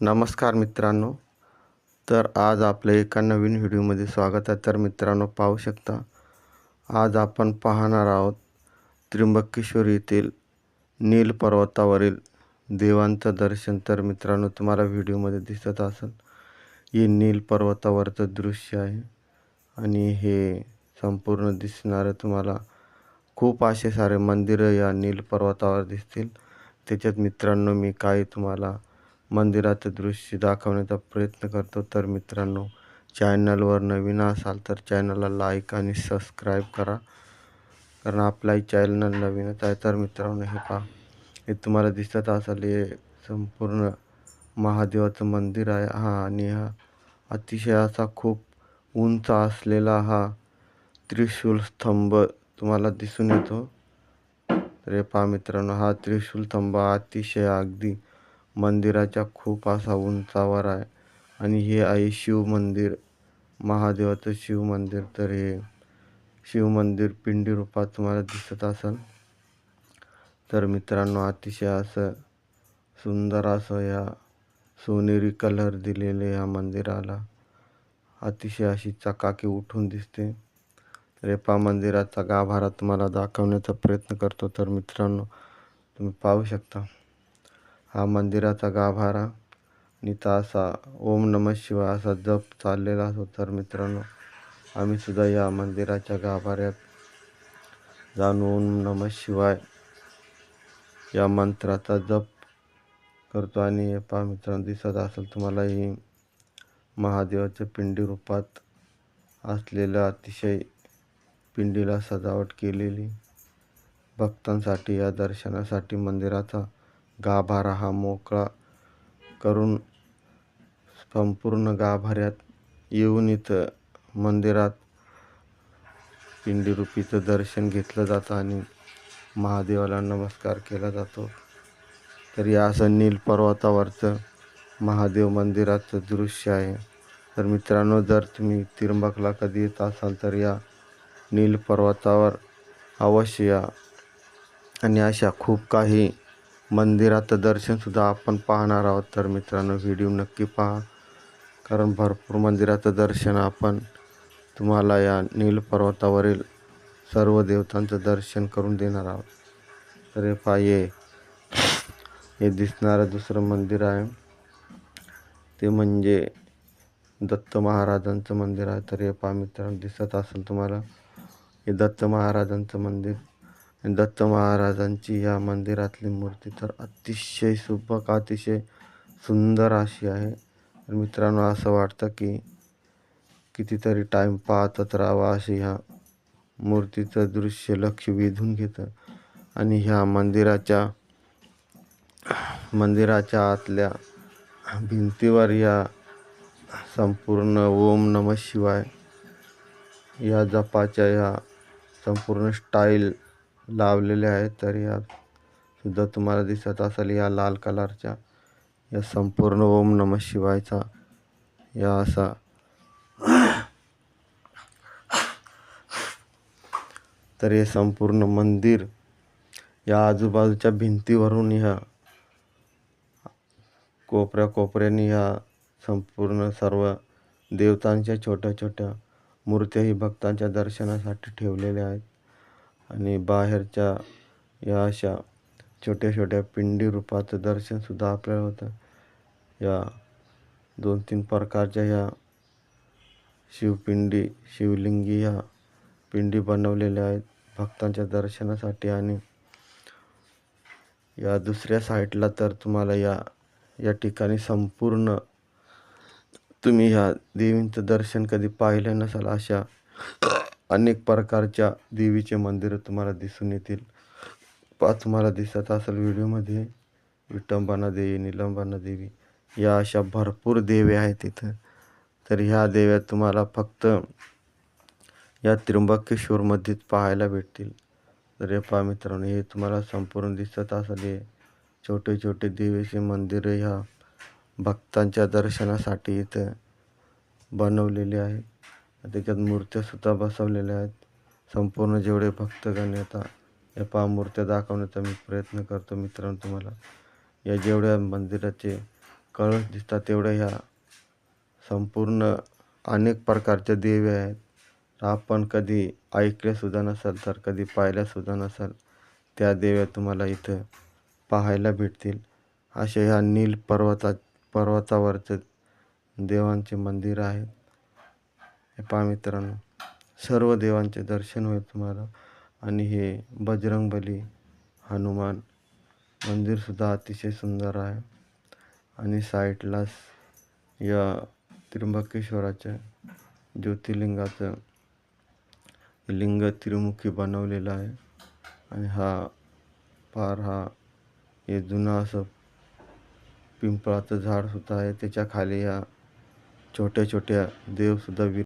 नमस्कार मित्रांनो. तर आज आपल्या एका नवीन व्हिडिओमध्ये स्वागत आहे. तर मित्रांनो पाहू शकता आज आपण पाहणार आहोत त्र्यंबकेश्वर येथील नील पर्वतावरील देवांचं दर्शन. तर मित्रांनो तुम्हाला व्हिडिओमध्ये दिसत असेल हे नील पर्वतावरचं दृश्य आहे आणि हे संपूर्ण दिसणारं तुम्हाला खूप असे सारे मंदिरं या नील पर्वतावर दिसतील. त्याच्यात मित्रांनो मी काही तुम्हाला मंदिराचं दृश्य दाखवण्याचा प्रयत्न करतो. तर मित्रांनो चॅनलवर नवीन असाल तर चॅनलला लाईक आणि सबस्क्राईब करा कारण आपलाही चॅनल नवीनच आहे. तर मित्रांनो हे पहा. हे तुम्हाला दिसत असाल हे संपूर्ण महादेवाचं मंदिर आहे. हा आणि हा अतिशय असा खूप उंच असलेला हा त्रिशूल स्तंभ तुम्हाला दिसून येतो. तर हे पहा मित्रांनो हा त्रिशूल स्तंभ अतिशय अगदी मंदिराच्या खूप असा उंचावर आहे. आणि हे आहे शिव मंदिर. महादेवाचं शिव मंदिर. तर हे शिव मंदिर पिंडी रूपात तुम्हाला दिसत असेल तर मित्रांनो अतिशय असं सुंदर असं या सोनेरी कलर दिलेले या मंदिराला अतिशय अशी चकाकी उठून दिसते. रेपा मंदिराचा गाभारा तुम्हाला दाखवण्याचा प्रयत्न करतो. तर मित्रांनो तुम्ही पाहू शकता. हा मंदिराचा गाभारा. नीता असा ओम नम शिवाय असा जप चाललेला असतो तर मित्रांनो आम्ही सुद्धा या मंदिराच्या गाभाऱ्यात जाऊन ओम नम शिवाय या मंत्राचा जप करतो. आणि हे पहा मित्रांनो दिसत असेल तुम्हाला ही महादेवाच्या पिंडी रूपात असलेलं अतिशय पिंडीला सजावट केलेली. भक्तांसाठी या दर्शनासाठी मंदिराचा गाभारा हा मोकळा करून संपूर्ण गाभाऱ्यात येऊन इथं मंदिरात पिंडीरूपीचं दर्शन घेतलं जातं आणि महादेवाला नमस्कार केला जातो. तर या असं नील पर्वतावरचं महादेव मंदिराचं दृश्य आहे. तर मित्रांनो जर तुम्ही तिरंबकला कधी येत असाल तर या नील पर्वतावर अवश्य या. आणि अशा खूप काही मंदिराचं दर्शनसुद्धा आपण पाहणार आहोत. तर मित्रांनो व्हिडिओ नक्की पहा. कारण भरपूर मंदिराचं दर्शन आपण तुम्हाला या नील पर्वतावरील सर्व देवतांचं दर्शन करून देणार आहोत. तर हे पहा हे हे दिसणारं दुसरं मंदिर आहे. ते म्हणजे दत्त महाराजांचं मंदिर आहे. तर हे पहा मित्रांनो दिसत असेल तुम्हाला. हे दत्त महाराजांचं मंदिर. दत्त महाराजांची या मंदिरातली मूर्ती तर अतिशय सुबक अतिशय सुंदर अशी आहे. तर मित्रांनो असं वाटतं की कितीतरी टाईम पाहतच राहावा अशी ह्या मूर्तीचं दृश्य लक्ष वेधून घेतं. आणि ह्या मंदिराच्या मंदिराच्या आतल्या भिंतीवर या संपूर्ण ओम नम शिवाय या जपाच्या या संपूर्ण स्टाईल लावलेले आहेत तर या सुद्धा तुम्हाला दिसत असेल या लाल कलरच्या. या संपूर्ण ओम नम शिवायचा या असा तर हे संपूर्ण मंदिर या आजूबाजूच्या भिंतीवरून ह्या कोपऱ्या कोपऱ्याने ह्या संपूर्ण सर्व देवतांच्या छोट्या छोट्या मूर्त्याही भक्तांच्या दर्शनासाठी ठेवलेल्या आहेत. आणि बाहेरच्या या अशा छोट्या छोट्या पिंडी रूपाचं दर्शनसुद्धा आपल्याला होतं. या दोन तीन प्रकारच्या ह्या शिवपिंडी शिवलिंगी ह्या पिंडी बनवलेल्या आहेत भक्तांच्या दर्शनासाठी. आणि या दुसऱ्या साईडला तर तुम्हाला या या ठिकाणी संपूर्ण तुम्ही ह्या देवींचं दर्शन कधी पाहिलं नसाल अशा अनेक प्रकारच्या देवीचे मंदिरं तुम्हाला दिसून येतील. पा तुम्हाला दिसत असेल व्हिडिओमध्ये. विटंबना देवी निलंबना देवी या अशा भरपूर देव्या आहेत तिथं. तर ह्या देव्या तुम्हाला फक्त या त्र्यंबकेश्वरमध्येच पाहायला भेटतील. तर हे पहा मित्रांनो हे तुम्हाला संपूर्ण दिसत असेल. हे छोटे छोटे देवीचे मंदिरं ह्या भक्तांच्या दर्शनासाठी इथं बनवलेले आहे. त्याच्यात मूर्त्यासुद्धा बसवलेल्या आहेत. संपूर्ण जेवढे भक्तगण येतात या पहा मूर्त्या दाखवण्याचा मी प्रयत्न करतो मित्रांनो तुम्हाला. या जेवढ्या मंदिराचे कळस दिसतात तेवढ्या ह्या संपूर्ण अनेक प्रकारच्या देव्या आहेत. आपण कधी ऐकल्यासुद्धा नसाल तर कधी पाहिल्यासुद्धा नसाल त्या देव्या तुम्हाला इथं पाहायला भेटतील. अशा ह्या नील पर्वता पर्वतावरचं देवांचे मंदिर आहेत. हे पहा मित्रांनो सर्व देवांचे दर्शन होईल तुम्हाला. आणि हे बजरंगबली हनुमान मंदिरसुद्धा अतिशय सुंदर आहे. आणि साईडलाच या त्र्यंबकेश्वराच्या ज्योतिर्लिंगाचं लिंग त्रिमुखी बनवलेलं आहे. आणि हा पार हा हे जुनं असं पिंपळाचं झाडसुद्धा आहे. त्याच्याखाली या छोट्या छोट्या देवसुद्धा वि